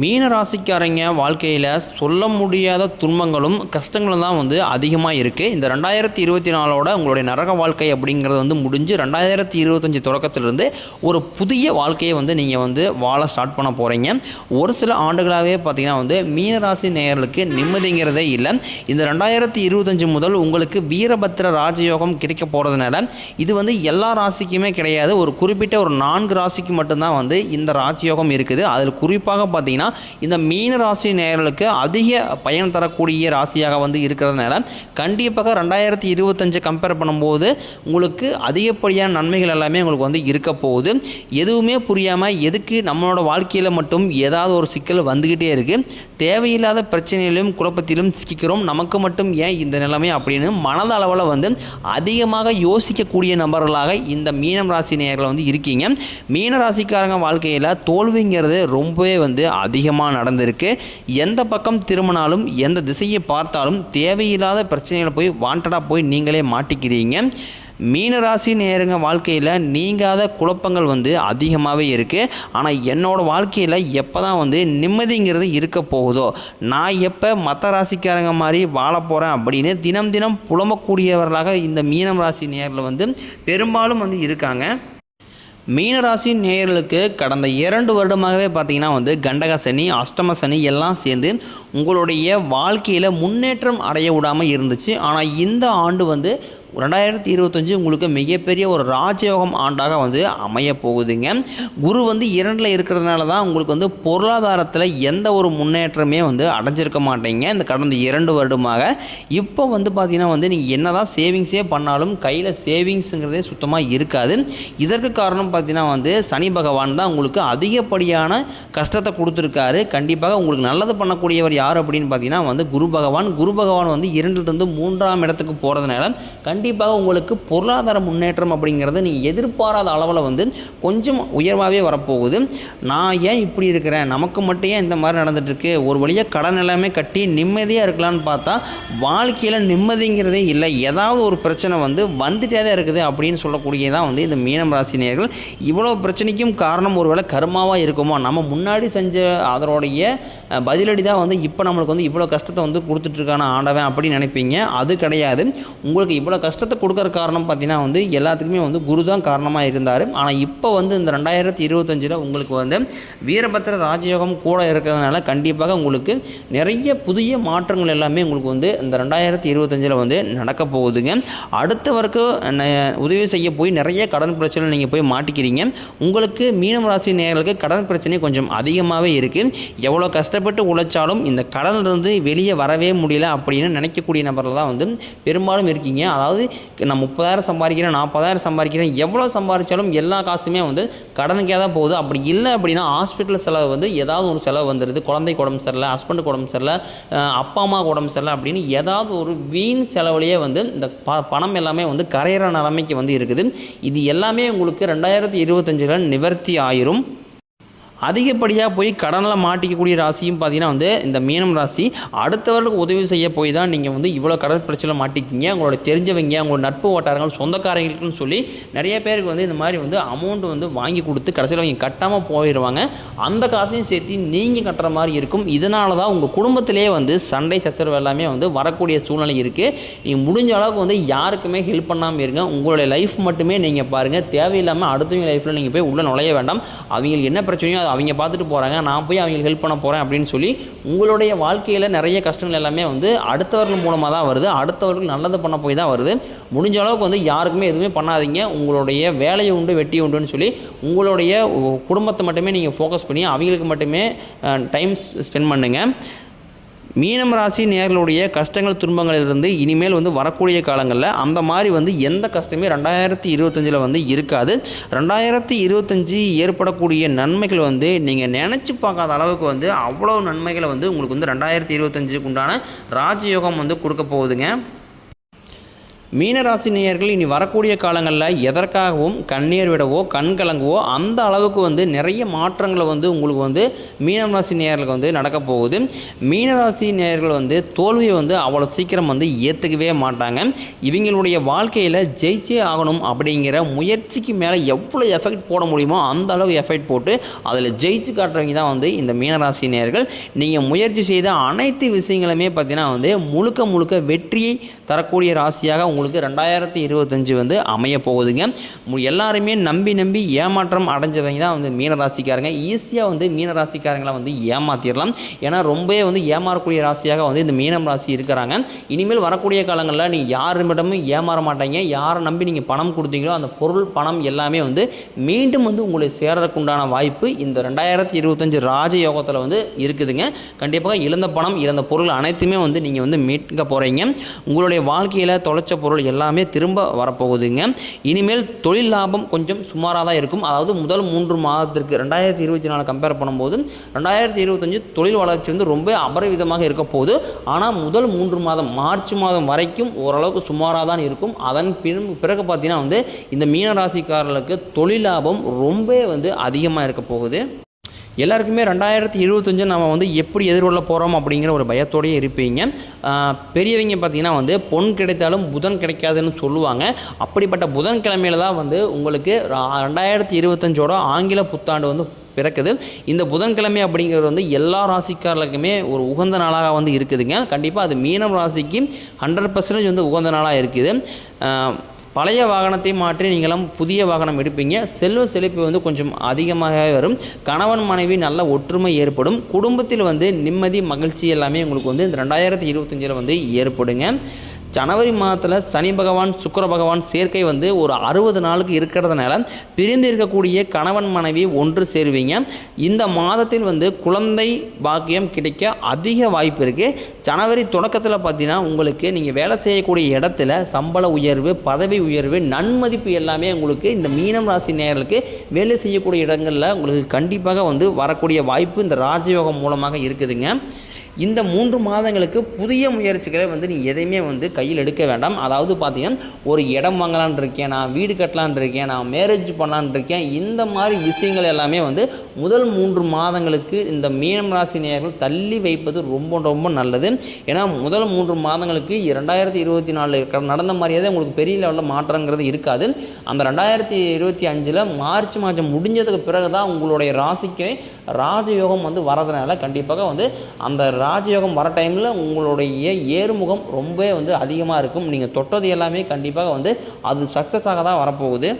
மீன ராசிக்காரங்க வாழ்க்கையில் சொல்ல முடியாத துன்பங்களும் கஷ்டங்களும் தான் வந்து அதிகமாக இருக்குது இந்த ரெண்டாயிரத்தி இருபத்தி நாலோட உங்களுடைய நரக வாழ்க்கை அப்படிங்கிறது வந்து முடிஞ்சு ரெண்டாயிரத்தி இருபத்தஞ்சி தொடக்கத்திலிருந்து ஒரு புதிய வாழ்க்கையை வந்து நீங்கள் வந்து வாழ ஸ்டார்ட் பண்ண போகிறீங்க ஒரு சில ஆண்டுகளாகவே பார்த்தீங்கன்னா வந்து மீன ராசி நேயர்களுக்கு நிம்மதிங்கிறதே இல்லை. இந்த ரெண்டாயிரத்தி இருபத்தஞ்சி முதல் உங்களுக்கு வீரபத்திர ராஜயோகம் கிடைக்க போகிறதுனால இது வந்து எல்லா ராசிக்குமே கிடையாது. ஒரு குறிப்பிட்ட ஒரு நான்கு ராசிக்கு மட்டும்தான் வந்து இந்த ராஜயோகம் இருக்குது. அதில் குறிப்பாக பார்த்தீங்கன்னா இந்த மீன ராசி நேர்களுக்கு அதிக பயன் தரக்கூடிய ராசியாக வந்து இருக்கிறதுனால கண்டிப்பாக ரெண்டாயிரத்தி இருபத்தஞ்சு கம்பேர் பண்ணும்போது உங்களுக்கு அதிகப்படியான நன்மைகள் எல்லாமே உங்களுக்கு வந்து இருக்க போகுது. எதுவுமே புரியாமல் எதுக்கு நம்மளோட வாழ்க்கையில் மட்டும் ஏதாவது ஒரு சிக்கல் வந்துக்கிட்டே இருக்குது தேவையில்லாத பிரச்சனையிலும் குழப்பத்திலும் சிக்கிக்கிறோம். நமக்கு மட்டும் ஏன் இந்த நிலைமை அப்படின்னு மனதளவில் வந்து அதிகமாக யோசிக்கக்கூடிய நபர்களாக இந்த மீனம் ராசி நேர்களை வந்து இருக்கீங்க. மீன ராசிக்காரங்க வாழ்க்கையில் தோல்விங்கிறது ரொம்பவே வந்து அதிக அதிகமாக நடந்திருக்கு. எந்த பக்கம் திரும்பினாலும் எந்த திசையை பார்த்தாலும் தேவையில்லாத பிரச்சனைகளை போய் வாண்டடாக போய் நீங்களே மாட்டிக்கிறீங்க. மீனராசி நேருங்க வாழ்க்கையில் நீங்காத குழப்பங்கள் வந்து அதிகமாகவே இருக்குது ஆனால் என்னோடய வாழ்க்கையில் எப்போ தான் வந்து நிம்மதிங்கிறது இருக்க போகுதோ நான் எப்போ மற்ற ராசிக்காரங்க மாதிரி வாழ போகிறேன் அப்படின்னு தினம் தினம் புலம்பக்கூடியவர்களாக இந்த மீனம் ராசி நேரில் வந்து பெரும்பாலும் வந்து இருக்காங்க. மீனராசி நேயர்களுக்கு கடந்த இரண்டு வருடமாகவே பார்த்தீங்கன்னா வந்து கண்டக சனி அஷ்டம சனி எல்லாம் சேர்ந்து உங்களுடைய வாழ்க்கையில் முன்னேற்றம் அடைய விடாமல் இருந்துச்சு. ஆனால் இந்த ஆண்டு வந்து ரெண்டாயிரத்தி இருபத்தஞ்சு உங்களுக்கு மிகப்பெரிய ஒரு ராஜயோகம் ஆண்டாக வந்து அமைய போகுதுங்க குரு வந்து இரண்டில் இருக்கிறதுனால தான் உங்களுக்கு வந்து பொருளாதாரத்தில் எந்த ஒரு முன்னேற்றமே வந்து அடைஞ்சிருக்க மாட்டீங்க. இந்த கடந்த இரண்டு வருடமாக இப்போ வந்து பார்த்திங்கன்னா வந்து நீங்கள் என்ன தான் சேவிங்ஸே பண்ணாலும் கையில் சேவிங்ஸுங்கிறதே சுத்தமாக இருக்காது. இதற்கு காரணம் பார்த்தீங்கன்னா வந்து சனி பகவான் தான் உங்களுக்கு அதிகப்படியான கஷ்டத்தை கொடுத்துருக்காரு. கண்டிப்பாக உங்களுக்கு நல்லது பண்ணக்கூடியவர் யார் அப்படின்னு பார்த்தீங்கன்னா வந்து குரு பகவான். குரு பகவான் வந்து இரண்டுலேருந்து மூன்றாம் இடத்துக்கு போகிறதுனால கண்டிப்பாக உங்களுக்கு பொருளாதார முன்னேற்றம் அப்படிங்கிறது நீங்கள் எதிர்பாராத அளவில் வந்து கொஞ்சம் உயர்வாகவே வரப்போகுது. நான் ஏன் இப்படி இருக்கிறேன்? நமக்கு மட்டும் ஏன் இந்த மாதிரி நடந்துட்டுருக்கு? ஒரு வழியாக கடன் எல்லாமே கட்டி நிம்மதியாக இருக்கலாம்னு பார்த்தா வாழ்க்கையில் நிம்மதிங்கிறதே இல்லை. ஏதாவது ஒரு பிரச்சனை வந்து வந்துட்டே தான் இருக்குது அப்படின்னு சொல்லக்கூடியதான் வந்து இந்த மீனம் ராசினியர்கள் இவ்வளோ பிரச்சனைக்கும் காரணம் ஒருவேளை கருமாவாக இருக்குமோ? நம்ம முன்னாடி செஞ்ச அதனுடைய பதிலடி தான் வந்து இப்போ நம்மளுக்கு வந்து இவ்வளோ கஷ்டத்தை வந்து கொடுத்துட்ருக்கான ஆண்டவன் அப்படின்னு நினைப்பீங்க. அது கிடையாது. உங்களுக்கு இவ்வளோ கஷ்டத்தை கொடுக்குற காரணம் பார்த்தீங்கன்னா வந்து எல்லாத்துக்குமே வந்து குரு தான் காரணமாக இருந்தார். ஆனால் இப்போ வந்து இந்த ரெண்டாயிரத்தி இருபத்தஞ்சில் உங்களுக்கு வந்து வீரபத்திர ராஜயோகம் கூட இருக்கிறதுனால கண்டிப்பாக உங்களுக்கு நிறைய புதிய மாற்றங்கள் எல்லாமே உங்களுக்கு வந்து இந்த ரெண்டாயிரத்தி இருபத்தஞ்சில் வந்து நடக்க போகுதுங்க. அடுத்தவருக்கு வரைக்கும் உதவி செய்ய போய் நிறைய கடன் பிரச்சனை நீங்கள் போய் மாட்டிக்கிறீங்க. உங்களுக்கு மீனம் ராசி நேர்களுக்கு கடன் பிரச்சனை கொஞ்சம் அதிகமாகவே இருக்குது எவ்வளோ கஷ்டப்பட்டு உழைச்சாலும் இந்த கடனிலிருந்து வெளியே வரவே முடியல அப்படின்னு நினைக்கக்கூடிய நபர்கள் தான் வந்து பெரும்பாலும் இருக்கீங்க. அதாவது நான் முப்பதாயிரம் சம்பாதிக்கிறேன் நாற்பதாயிரம் சம்பாதிக்கிறேன் எவ்வளோ சம்பாதிச்சாலும் எல்லா காசுமே வந்து கடனுக்கே தான் போகுது. அப்படி இல்லை அப்படின்னா ஹாஸ்பிட்டல் செலவு வந்து ஏதாவது ஒரு செலவு வந்துடுது குழந்தைக்கு உடம்பு சரியில்லை ஹஸ்பண்டுக்கு உடம்பு சரியில்லை அப்பா அம்மாவுக்கு உடம்பு சரியில்லை அப்படின்னு ஏதாவது ஒரு வீண் செலவுலேயே வந்து இந்த ப பணம் எல்லாமே வந்து கரையிற நிலைமைக்கு வந்து இருக்குது. இது எல்லாமே உங்களுக்கு ரெண்டாயிரத்தி இருபத்தஞ்சில் நிவர்த்தி ஆயிரும். அதிகப்படியாக போய் கடனில் மாட்டிக்கக்கூடிய ராசியும் பார்த்தீங்கன்னா வந்து இந்த மீனம் ராசி. அடுத்தவர்களுக்கு உதவி செய்ய போய் தான் நீங்கள் வந்து இவ்வளோ கடன் பிரச்சனை மாட்டிக்கிங்க. உங்களோட தெரிஞ்சவங்க உங்களோட நட்பு வட்டாரங்கள் சொந்தக்காரங்களுக்குன்னு சொல்லி நிறைய பேருக்கு வந்து இந்த மாதிரி வந்து அமௌண்ட் வந்து வாங்கி கொடுத்து கடைசியில் அவங்க கட்டாமல் போயிடுவாங்க அந்த காசையும் சேர்த்து நீங்கள் கட்டுற மாதிரி இருக்கும். இதனால தான் உங்கள் குடும்பத்திலே வந்து சண்டை சச்சரவு எல்லாமே வந்து வரக்கூடிய சூழ்நிலை இருக்குது நீங்கள் முடிஞ்ச அளவுக்கு வந்து யாருக்குமே ஹெல்ப் பண்ணாமல் இருங்க. உங்களுடைய லைஃப் மட்டுமே நீங்கள் பாருங்கள் தேவையில்லாமல் அடுத்தவங்க லைஃப்பில் நீங்கள் போய் உள்ளே நுழைய வேண்டாம். அவங்களுக்கு என்ன பிரச்சனையோ அவங்க பார்த்துட்டு போகிறாங்க நான் போய் அவங்களுக்கு ஹெல்ப் பண்ண போகிறேன் அப்படின்னு சொல்லி உங்களுடைய வாழ்க்கையில் நிறைய கஷ்டங்கள் எல்லாமே வந்து அடுத்தவர்கள் மூலமாக தான் வருது. அடுத்தவர்கள் நல்லது பண்ண போய் தான் வருது. முடிஞ்ச அளவுக்கு வந்து யாருக்குமே எதுவுமே பண்ணாதீங்க. உங்களுடைய வேலையை உண்டு வெட்டி உண்டுன்னு சொல்லி உங்களுடைய குடும்பத்தை மட்டுமே நீங்கள் ஃபோக்கஸ் பண்ணி அவங்களுக்கு மட்டுமே டைம் ஸ்பெண்ட் பண்ணுங்கள் மீனம் ராசி நேர்களுடைய கஷ்டங்கள் துன்பங்களிலிருந்து இனிமேல் வந்து வரக்கூடிய காலங்களில் அந்த மாதிரி வந்து எந்த கஷ்டமே ரெண்டாயிரத்தி இருபத்தஞ்சில் வந்து இருக்காது. ரெண்டாயிரத்தி இருபத்தஞ்சி ஏற்படக்கூடிய நன்மைகள் வந்து நீங்கள் நினச்சி பார்க்காத அளவுக்கு வந்து அவ்வளோ நன்மைகளை வந்து உங்களுக்கு வந்து ரெண்டாயிரத்தி இருபத்தஞ்சுக்கு உண்டான ராஜயோகம் வந்து கொடுக்க போகுதுங்க. மீனராசி நேயர்கள் இனி வரக்கூடிய காலங்களில் எதற்காகவும் கண்ணீர் விடவோ கண் கலங்கவோ அந்த அளவுக்கு வந்து நிறைய மாற்றங்களை வந்து உங்களுக்கு வந்து மீனராசி நேயர்களுக்கு வந்து நடக்க போகுது. மீனராசி நேயர்கள் வந்து தோல்வியை வந்து அவ்வளோ சீக்கிரம் வந்து ஏற்றுக்கவே மாட்டாங்க. இவங்களுடைய வாழ்க்கையில் ஜெயிச்சே ஆகணும் அப்படிங்கிற முயற்சிக்கு மேலே எவ்வளோ எஃபெக்ட் போட முடியுமோ அந்த அளவு எஃபெக்ட் போட்டு அதில் ஜெயிச்சு காட்டுறவங்க தான் வந்து இந்த மீனராசி நேயர்கள் நீங்கள் முயற்சி செய்த அனைத்து விஷயங்களுமே பார்த்தீங்கன்னா வந்து முழுக்க முழுக்க வெற்றியை தரக்கூடிய ராசியாக உங்களுக்கு ரெண்டாயிரத்தி இருபத்தஞ்சு வந்து அமைய போகுதுங்க. எல்லாருமே நம்பி நம்பி ஏமாற்றம் அடைஞ்சவங்க தான் வந்து மீனராசிக்காரங்க. ஈஸியாக வந்து மீனராசிக்காரங்களை வந்து ஏமாற்றிடலாம் ஏன்னா ரொம்பவே வந்து ஏமாறக்கூடிய ராசியாக வந்து இந்த மீனம் ராசி இருக்கிறாங்க. இனிமேல் வரக்கூடிய காலங்களில் நீங்கள் யாருமிடமும் ஏமாற மாட்டீங்க. யாரை நம்பி நீங்கள் பணம் கொடுத்தீங்களோ அந்த பொருள் பணம் எல்லாமே வந்து மீண்டும் வந்து உங்களை சேர்றதுக்கு உண்டான வாய்ப்பு இந்த ரெண்டாயிரத்தி இருபத்தஞ்சு ராஜயோகத்தில் வந்து இருக்குதுங்க. கண்டிப்பாக இழந்த பணம் இழந்த பொருள் அனைத்துமே வந்து நீங்கள் வந்து மீட்க போகிறீங்க உங்களுடைய வாழ்க்கையில் தொலைச்ச பொருள் எல்லாமே திரும்ப வரப்போகுதுங்க. இனிமேல் தொழில் லாபம் கொஞ்சம் சுமாராக தான் இருக்கும். அதாவது முதல் மூன்று மாதத்திற்கு ரெண்டாயிரத்தி இருபத்தி நாலு கம்பேர் பண்ணும்போது ரெண்டாயிரத்தி இருபத்தஞ்சு தொழில் வளர்ச்சி வந்து ரொம்ப அபரிவிதமாக இருக்க போகுது. ஆனால் முதல் மூன்று மாதம் மார்ச் மாதம் வரைக்கும் ஓரளவுக்கு சுமாராக தான் இருக்கும். அதன் பின் பிறகு பார்த்தீங்கன்னா வந்து இந்த மீனராசிக்காரர்களுக்கு தொழில் லாபம் ரொம்ப வந்து அதிகமாக இருக்க போகுது. எல்லாருக்குமே ரெண்டாயிரத்தி இருபத்தஞ்சு நம்ம வந்து எப்படி எதிர்கொள்ள போகிறோம் அப்படிங்கிற ஒரு பயத்தோடையே இருப்பீங்க. பெரியவங்க பார்த்தீங்கன்னா வந்து பொன் கிடைத்தாலும் புதன் கிடைக்காதுன்னு சொல்லுவாங்க. அப்படிப்பட்ட புதன்கிழமையில தான் வந்து உங்களுக்கு ரெண்டாயிரத்தி இருபத்தஞ்சோட ஆங்கில புத்தாண்டு வந்து பிறக்குது. இந்த புதன்கிழமை அப்படிங்கிறது வந்து எல்லா ராசிக்காரர்களுக்குமே ஒரு உகந்த நாளாக வந்து இருக்குதுங்க. கண்டிப்பாக அது மீனம் ராசிக்கு ஹண்ட்ரட் பர்சன்டேஜ் வந்து உகந்த நாளாக இருக்குது. பழைய வாகனத்தை மாற்றி நீங்களும் புதிய வாகனம் எடுப்பீங்க. செல்வ செழிப்பு வந்து கொஞ்சம் அதிகமாக வரும். கணவன் மனைவி நல்ல ஒற்றுமை ஏற்படும். குடும்பத்தில் வந்து நிம்மதி மகிழ்ச்சி எல்லாமே உங்களுக்கு வந்து இந்த ரெண்டாயிரத்தி இருபத்தஞ்சில் வந்து ஏற்படுங்க. ஜனவரி மாதத்தில் சனி பகவான் சுக்கர பகவான் சேர்க்கை வந்து ஒரு அறுபது நாளுக்கு இருக்கிறதுனால பிரிந்து இருக்கக்கூடிய கணவன் மனைவி ஒன்று சேருவீங்க. இந்த மாதத்தில் வந்து குழந்தை பாக்கியம் கிடைக்க அதிக வாய்ப்பு இருக்குது ஜனவரி தொடக்கத்தில் பார்த்தீங்கன்னா உங்களுக்கு நீங்கள் வேலை செய்யக்கூடிய இடத்துல சம்பள உயர்வு பதவி உயர்வு நன்மதிப்பு எல்லாமே உங்களுக்கு இந்த மீனம் ராசி நேர்களுக்கு வேலை செய்யக்கூடிய இடங்களில் உங்களுக்கு கண்டிப்பாக வந்து வரக்கூடிய வாய்ப்பு இந்த ராஜயோகம் மூலமாக இருக்குதுங்க. இந்த மூன்று மாதங்களுக்கு புதிய முயற்சிகளை வந்து நீ எதையுமே வந்து கையில் எடுக்க வேண்டாம். அதாவது பார்த்தீங்கன்னா ஒரு இடம் வாங்கலான் இருக்கேன் நான் வீடு கட்டலான் இருக்கேன் நான் மேரேஜ் பண்ணலான் இருக்கேன் இந்த மாதிரி விஷயங்கள் எல்லாமே வந்து முதல் மூன்று மாதங்களுக்கு இந்த மீனம் ராசி நேயர்கள் தள்ளி வைப்பது ரொம்ப ரொம்ப நல்லது. ஏன்னா முதல் மூன்று மாதங்களுக்கு ரெண்டாயிரத்தி இருபத்தி நாலு நடந்த மாதிரியே உங்களுக்கு பெரிய லெவலில் மாற்றங்கிறது இருக்காது. அந்த ரெண்டாயிரத்தி இருபத்தி அஞ்சில் மார்ச் மாதம் முடிஞ்சதுக்கு பிறகு தான் உங்களுடைய ராசிக்கு ராஜயோகம் வந்து வரதுனால கண்டிப்பாக வந்து அந்த ராஜயோகம் வர டைமில் உங்களுடைய ஏறுமுகம் ரொம்ப வந்து அதிகமாக இருக்கும். நீங்கள் தொட்டது எல்லாமே கண்டிப்பாக வந்து அது சக்ஸஸாக தான் வரப்போகுது.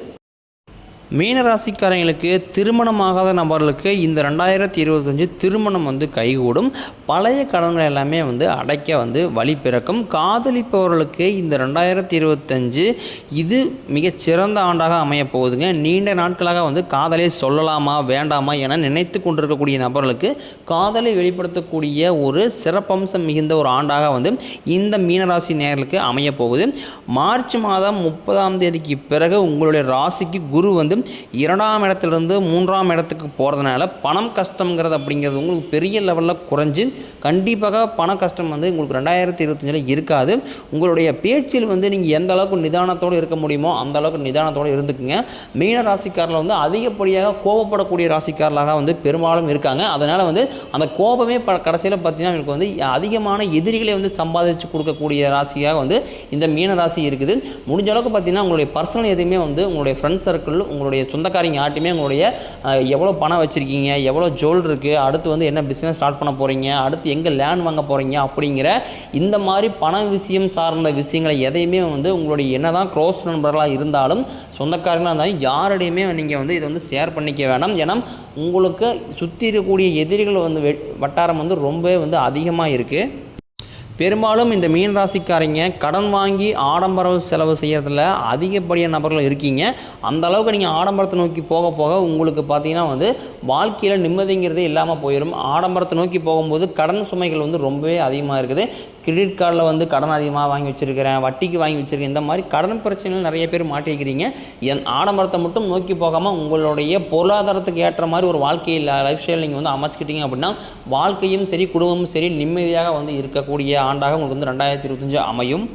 மீனராசிக்காரங்களுக்கு திருமணமாகாத நபர்களுக்கு இந்த ரெண்டாயிரத்தி இருபத்தஞ்சு திருமணம் வந்து கைகூடும். பழைய கடன்கள் எல்லாமே வந்து அடைக்க வந்து வழி பிறக்கும். காதலிப்பவர்களுக்கு இந்த ரெண்டாயிரத்தி இருபத்தஞ்சு இது மிகச்சிறந்த ஆண்டாக அமைய போகுதுங்க. நீண்ட நாட்களாக வந்து காதலை சொல்லலாமா வேண்டாமா என நினைத்து கொண்டிருக்கக்கூடிய நபர்களுக்கு காதலை வெளிப்படுத்தக்கூடிய ஒரு சிறப்பம்சம் மிகுந்த ஒரு ஆண்டாக வந்து இந்த மீனராசி நேர்களுக்கு அமைய போகுது. மார்ச் மாதம் முப்பதாம் தேதிக்கு பிறகு உங்களுடைய ராசிக்கு குரு வந்து இரண்டாம் இடத்துலேருந்து மூன்றாம் இடத்துக்கு போகிறதுனால பணம் கஷ்டங்கிறது அப்படிங்கிறது உங்களுக்கு பெரிய லெவலில் குறைஞ்சு கண்டிப்பாக பண கஷ்டம் வந்து உங்களுக்கு ரெண்டாயிரத்தி இருபத்தஞ்சில் இருக்காது. உங்களுடைய பேச்சில் வந்து நீங்கள் எந்த அளவுக்கு நிதானத்தோடு இருக்க முடியுமோ அந்த அளவுக்கு நிதானத்தோடு இருந்துக்குங்க. மீன ராசிக்காரில் வந்து அதிகப்படியாக கோபப்படக்கூடிய ராசிக்காரர்களாக வந்து பெரும்பாலும் இருக்காங்க. அதனால் வந்து அந்த கோபமே ப கடைசியில் பார்த்தீங்கன்னா உங்களுக்கு வந்து அதிகமான எதிரிகளை வந்து சம்பாதிச்சு கொடுக்கக்கூடிய ராசியாக வந்து இந்த மீன ராசி இருக்குது. முடிஞ்ச அளவுக்கு பார்த்தீங்கன்னா உங்களுடைய பர்சனல் எதுவுமே வந்து உங்களுடைய ஃப்ரெண்ட் சர்க்கிள் உங்களுடைய சொந்தக்காரங்க யார்ட்டுமே உங்களுடைய எவ்வளோ பணம் வச்சுருக்கீங்க எவ்வளோ ஜோல் இருக்குது அடுத்து வந்து என்ன பிஸ்னஸ் ஸ்டார்ட் பண்ண போகிறீங்க அடுத்து எங்கே லேண்ட் வாங்க போகிறீங்க அப்படிங்கிற இந்த மாதிரி பண விஷயம் சார்ந்த விஷயங்களை எதையுமே வந்து உங்களுடைய என்ன தான் க்ளோஸ் நண்பர்களாக இருந்தாலும் சொந்தக்காரங்களாக இருந்தாலும் யாரிடையுமே நீங்கள் வந்து இதை வந்து ஷேர் பண்ணிக்க வேண்டாம் ஏன்னா உங்களுக்கு சுற்றி இருக்கக்கூடிய எதிரிகள் வந்து வட்டாரம் வந்து ரொம்பவே வந்து அதிகமாக இருக்குது பெரும்பாலும் இந்த மீன் ராசிக்காரங்க கடன் வாங்கி ஆடம்பர செலவு செய்கிறதுல அதிகப்படியான நபர்கள் இருக்கீங்க. அந்த அளவுக்கு நீங்கள் ஆடம்பரத்தை நோக்கி போக போக உங்களுக்கு பார்த்தீங்கன்னா வந்து வாழ்க்கையில் நிம்மதிங்கிறதே இல்லாமல் போயிடும் ஆடம்பரத்தை நோக்கி போகும்போது கடன் சுமைகள் வந்து ரொம்பவே அதிகமாக இருக்குது. கிரெடிட் கார்டில் வந்து கடன் அதிகமாக வாங்கி வச்சிருக்கிறேன் வட்டிக்கு வாங்கி வச்சுருக்கேன் இந்த மாதிரி கடன் பிரச்சனைகள் நிறைய பேர் மாட்டிக்கிறீங்க என் ஆடம்பரத்தை மட்டும் நோக்கி போகாமல் உங்களுடைய பொருளாதாரத்துக்கு ஏற்ற மாதிரி ஒரு வாழ்க்கையில் லைஃப் ஸ்டைல் நீங்கள் வந்து அமைச்சிக்கிட்டீங்க அப்படின்னா வாழ்க்கையும் சரி குடும்பமும் சரி நிம்மதியாக வந்து இருக்கக்கூடிய ஆண்டாக உங்களுக்கு வந்து ரெண்டாயிரத்தி இருபத்தஞ்சு அமையும்.